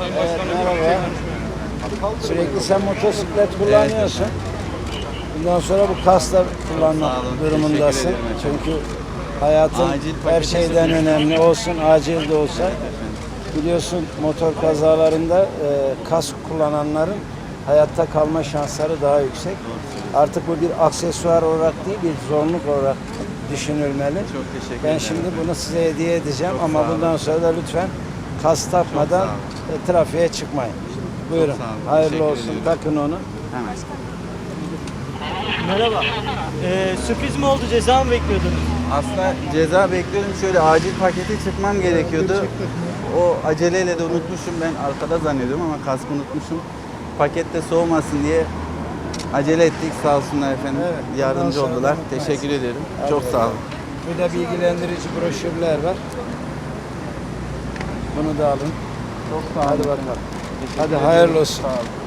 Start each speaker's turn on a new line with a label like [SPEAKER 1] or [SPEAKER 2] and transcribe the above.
[SPEAKER 1] Evet, merhaba. Sürekli sen motosiklet kullanıyorsun. Bundan sonra bu kasla kullanmak durumundasın. Çünkü hayatın her şeyden önemli olsun, acil de olsa. Biliyorsun motor kazalarında e, kask kullananların hayatta kalma şansları daha yüksek. Artık bu bir aksesuar olarak değil, bir zorunluluk olarak düşünülmeli.
[SPEAKER 2] Çok teşekkür
[SPEAKER 1] Ben
[SPEAKER 2] ederim.
[SPEAKER 1] şimdi bunu size hediye edeceğim
[SPEAKER 2] Çok
[SPEAKER 1] ama
[SPEAKER 2] sağ olun.
[SPEAKER 1] bundan sonra da lütfen kas takmadan e, trafiğe çıkmayın. Buyurun.
[SPEAKER 2] sağ olun,
[SPEAKER 1] Hayırlı
[SPEAKER 2] teşekkür
[SPEAKER 1] olsun.
[SPEAKER 2] ediyorum.
[SPEAKER 1] Takın onu.
[SPEAKER 2] Hemen.
[SPEAKER 3] Merhaba. Ee, sürpriz mi oldu ceza mı bekliyordunuz?
[SPEAKER 2] Aslında ceza bekliyordum. Şöyle acil paketi çıkmam gerekiyordu. O aceleyle de unutmuşum. Ben arkada zannediyorum ama kaskı unutmuşum. Paket de soğumasın diye acele ettik. Sağ olsunlar efendim.
[SPEAKER 1] Evet,
[SPEAKER 2] Yardımcı
[SPEAKER 1] sonra
[SPEAKER 2] oldular.
[SPEAKER 1] da.
[SPEAKER 2] Teşekkür ederim. Çok sağ olun.
[SPEAKER 1] Burada bilgilendirici broşürler var. Bunu da alın.
[SPEAKER 2] Çok sağ
[SPEAKER 1] Hadi bakalım. Hadi hayırlı olsun.
[SPEAKER 2] Sağ olun.